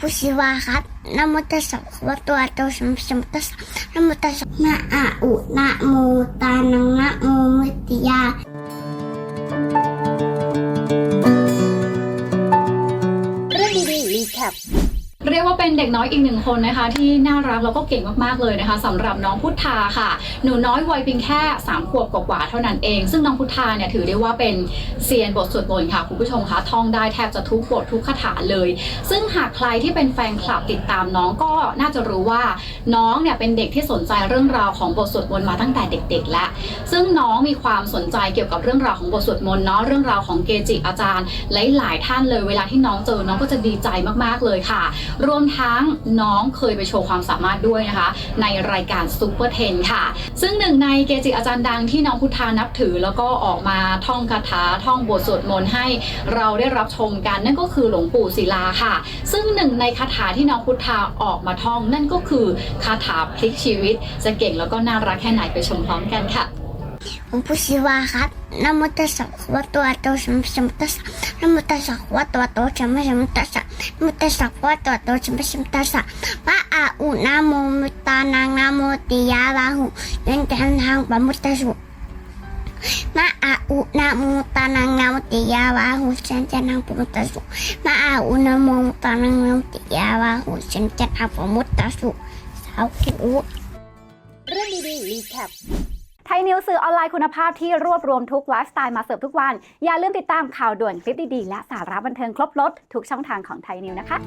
ผู้ชีวาครับนะโมตัสสะภ เรียกว่าเป็นเด็กน้อยอีกหนึ่งคนนะคะ ที่น่ารักแล้วก็เก่งมากๆเลยนะคะสำหรับน้องพุทธาค่ะ หนูน้อยวัยเพียงแค่3ขวบกว่าๆเท่านั้นเอง ซึ่งน้องพุทธาเนี่ยถือได้ว่าเป็นเซียนบทสวดมนต์ค่ะคุณผู้ชมคะท่องได้แทบจะทุกบททุกคาถาเลย ซึ่งหากใครที่เป็นแฟนคลับติดตามน้องก็น่าจะรู้ว่าน้องเนี่ยเป็นเด็กที่สนใจเรื่องราวของบทสวดมนต์มาตั้งแต่เด็กๆแล้วซึ่งน้องมีความสนใจเกี่ยวกับเรื่องราวของบทสวดมนต์เนาะเรื่องราวของเกจิอาจารย์หลายๆท่านเลยเวลาที่น้องเจอน้องก็จะดีใจมากๆเลยค่ะรวมทั้งน้องเคยไปโชว์ความสามารถด้วยนะคะ ในรายการซูเปอร์เทนค่ะ ซึ่งหนึ่งในเกจิอาจารย์ดังที่น้องพุทธานับถือ แล้วก็ออกมาท่องคาถาท่องบทสวดมนต์ให้เราได้รับชมกันนั่นก็คือหลวงปู่ศิลาค่ะ ซึ่งหนึ่งในคาถาที่น้องพุทธาออกมาท่อง นั่นก็คือคาถาพลิกชีวิต จะเก่งแล้วก็น่ารักแค่ไหนไปชมพร้อมกันค่ะผมผู้ชีวาครับนะโมตัสสะภะคะวะตอะระหะโตสัมมาสัมพุทธัสสะนะโมตัสสะภะคะวะตอะระหะโตสัมมาสัมพุทธัสสะ มุตสสะภะคะวะโตอะระหะโตสัมมาสัมพุทธัสะพระอาอุนะโมมุตานังนะโมติยาวาหุยันจันทังปะมุตสุมะอาอุนะโมตานังนะโมติยาวาหุยันจันทังปะมุตสุมะอาอุนะโมตานังนะโมติยาวาหุยันจันทังปะมุตสุสาธุเรื่องดีๆรีแคป ไทยนิวสื่อออนไลน์คุณภาพที่รวบรวมทุกไลฟ์สไตล์มาเสิร์ฟทุกวัน อย่าลืมติดตามข่าวด่วนคลิปดีๆ และสาระบันเทิงครบรถทุกช่องทางของไทยนิวนะคะ